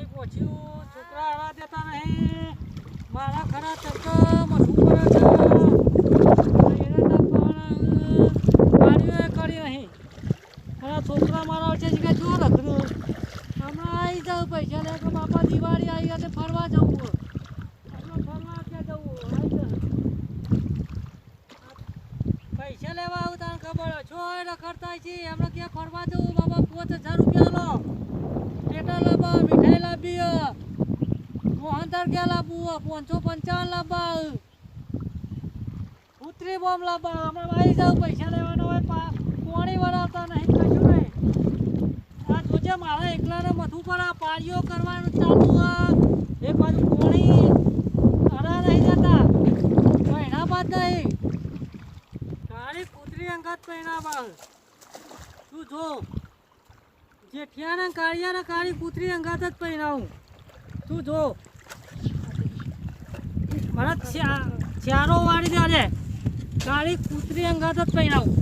પાણી પહોંચ્યું છોકરા આવા દેતા નહીં મારા ખરા ચક્કર મઠું કરે છે. પાણીઓ નહીં ખરા છોકરા મારા છે કે જો રખડું હમણાં આવી જાઉં પૈસા લે કે બાપા દિવાળી આવી એટલે ફરવા જવું ફરવા ક્યાં જવું. પૈસા લેવા આવું તને ખબર. છો એ રખડતા છે. હમણાં ક્યાં ફરવા જવું? બાબા પાંચ હજાર રૂપિયા લો. પેટા લાવવા મીઠાઈ લાવી મોહનદાર ગયા લાવવું પાંચસો પંચાવન લાવવા ઉતરી બોમ્બ લાવવા હમણાં આવી જાવ, પૈસા લેવાના હોય કોણી વળાવતા નહીં, કશું નહીં. આ જોજે મારા એકલાને મથું પર આ પાળીઓ કરવાનું ચાલુ આ એક બાજુ કોણી અડા નહીં જતા. એના બાદ નહીં. કાળી કૂતરી અંગત પહેણા બાદ તું જો. જેઠિયાને કાળિયાને કાળી કૂતરી અંગાત જ પહેરાવું. તું જો. મારા ચારો વાળી દેજે કાળી કૂતરી અંગાત જ પહેરાવું.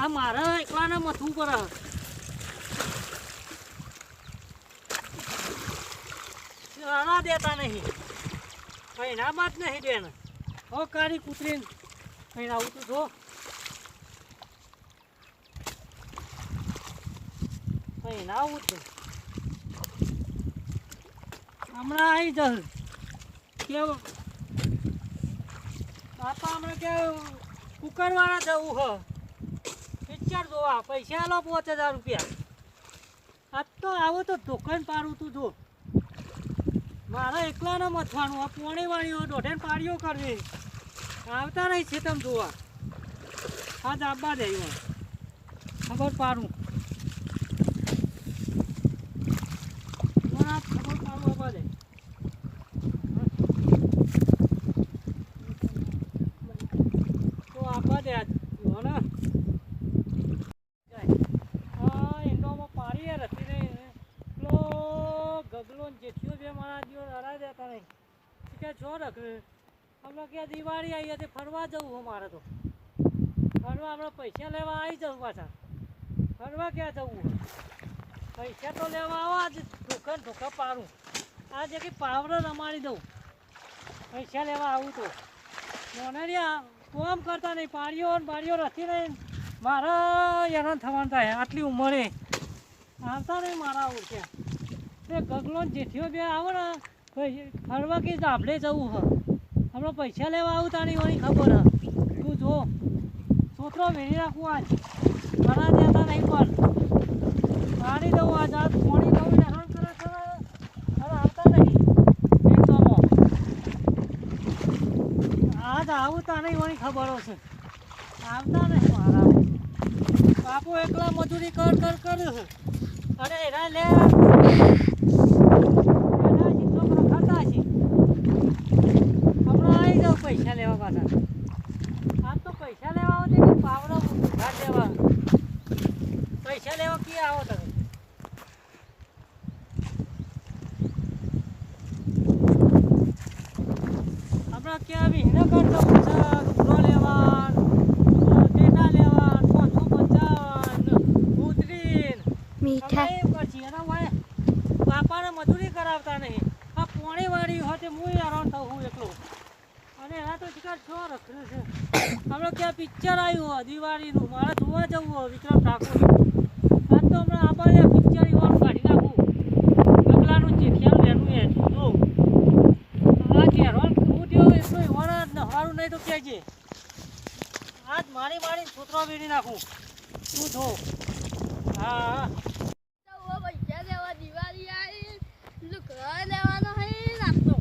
આ મારા એકલાને મથું પડે ચારા દેતા નહીં. પહેણા બાદ નહીં દેન હો કાળી કૂતરી પહેરાવું તું જો. પહેલા આવું છે હમણાં આવી જશે કેવું? બાપા હમણાં કે કુકરવાળા જવું હ. પિક્ચર જોવા. પૈસા લો પાંચ હજાર રૂપિયા. આ તો આવો તો દુકાન પાડું તું, જો. મારા એકલાને મથવાનું. આ પોણી વાળીઓ દોઢેન પાડીઓ કરવી. આવતા નહીં છે તમે જોવા. આ આવવા દે ખબર પાડું મને આ ખબર પાડવા આવવા દે આવવા દે આજ હા ઈંડોમાં પાડી નહીં પેલો ગગલો ને જેઠિયો બે મારા દિવસ હરાઈ દેતા નહીં કે છો રખડે હમણાં કે દિવાળી આવી હતી ફરવા જવું હું મારે તો ફરવા આપણે પૈસા લેવા આવી જવું પાછા ફરવા ક્યાં જવું પૈસા તો લેવા આવો આજે ધોકા ધોકા પાડું આ કંઈ પાવડર રમાડી દઉં. પૈસા લેવા આવું તો. મોનેરિયા કોમ કરતા નહીં પાડીઓ ને બાડીઓ નહીં મારા હેરાન થવાનું થાય. આટલી ઉંમરે આવતા નહીં મારા ઓળખ્યા તે ગગલો જેઠીઓ બે આવો ને ફરવા કે આપણે જવું હ હમણાં પૈસા લેવા આવું તારી હોય ખબર હ. તું જો, છોકરો વેરી રાખું આજ. મારા જતા નહીં પણ પાણી દઉં આજ આજ પાણી દઉં ને હેરાન કરે છે ને. હવે આવતા નહીં એ તો મો. તા નહીં વળી ખબર હશે. આવતા નહીં મારા. બાપુ એકલા મજૂરી કર કર, કરે. અરે એના લે. પૈસા લેવા પાછા. આમ તો પૈસા લેવા આવતી પાવડો ઘાટ લેવા પૈસા લેવા ક્યાં આવો તમે હમણાં ક્યાં વિહને કરતો પૂછા રૂપડો લેવા ટેટા લેવા પાંચસો પંચાવન ઉતરીન મીઠાઈ એમ કરશી એના વાય બાપાને મજૂરી કરાવતા નહીં. આ પોણી વાળી હોય હું હેરાન થઉં હું એકલો અને એના તો શિકાર છો રખડ્યું છે. હમણાં ક્યાં પિક્ચર આવ્યું હોય, દિવાળીનું. મારે જોવા જવું હોય, વિક્રમ ઠાકોર આજ તો હમણાં આપણે પિક્ચર એવાનું કાઢી નાખું. ગગલાનું જેઠિયાનું એનું એ જો. આ હેરાન હું થયો એટલું જ નહારું નહીં તો કહેજે. આજ મારી મારી છોતરો વીણી નાખું. તું જો. હા તો પૈસા લેવા દિવાળી આવી લુકડા લેવાનો હે નાસ્તો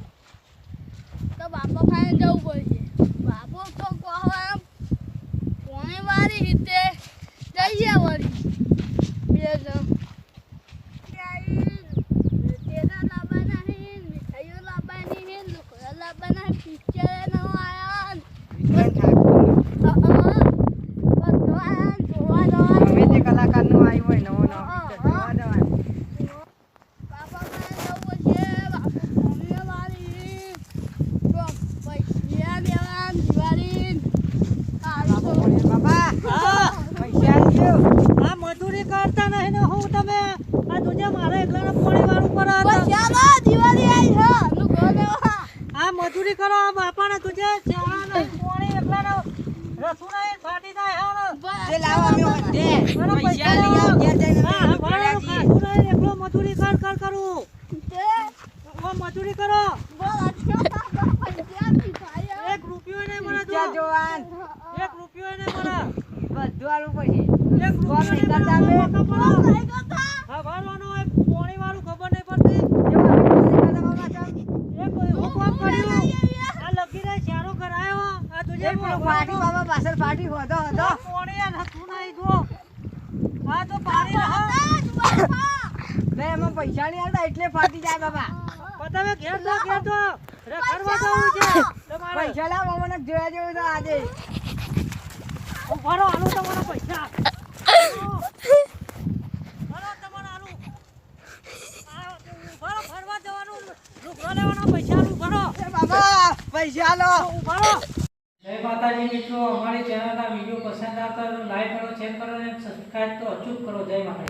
તો બાપો ખાઈને જવું પડશે બાપો તો કહવા પોણી વાળી રીતે જઈએ વળી બે જણ તેના લાવવાના હે મીઠાઈઓ લાવવાની હે લુકડા લાવવાના પિક્ચર નો આયા બધો આયા જોવા જવાનું અમે જે કલાકારનું આવ્યું હોય નવો નવો હા. picture આ તુજે મારે એકલાને પોણી વાળું પર પૈસા લો દિવાળી આવી છે લુગડો લેવા આ મજૂરી કરો બાપાને તુજે ચાળા નહીં પોણી એકલાને ફાટી જાય હા જે લાવો અમે વધે. પૈસા લઈ આવો, ઘેર જઈને હા, અમે ભણવાનું પડ્યા છીએ. ખાધું નહીં, એકલો મજૂરી કર કર કરું. તે? ઓ મજૂરી કરો. બોલ અટકો પૈસા પીછાય એક રૂપિયો ને મને એક રૂપિયો ને મળે બધું આલવું પડશે. એક રૂપિયો કરતા હા, ભરવાનું હોય, પોણી વાળું ખબર નહીં પડતી જેવો અમે નથી કરતા બાબા સાહેબ. એક હું કોમ કર્યું આ લગી રહે ચારો કરાયો આ ફાટી બાબા પાછળ પાટી હોતો. હતો પોણી આ નતું નહીં જો હા તો પાણી રહો બે એમાં પૈસા નહીં આવતા એટલે ફાટી જાય બાબા પતાવે ઘેર તો ઘેર તો. રે ફરવા જવું છે. પૈસા લાવો મને જોયા જેવું તો આજે. ભરો આલુ તમારા પૈસા. તમારા આલુ. ફરવા જવાનું. લુગડો લેવાના પૈસા આલુ બાબા પૈસા લો. ઉભારો જય માતાજી મિત્રો, અમારી ચેનલના વીડિયો પસંદ આવતા લાઈક કરો શેર કરો અને સબસ્ક્રાઇબ તો અચૂક કરો. જય માતાજી.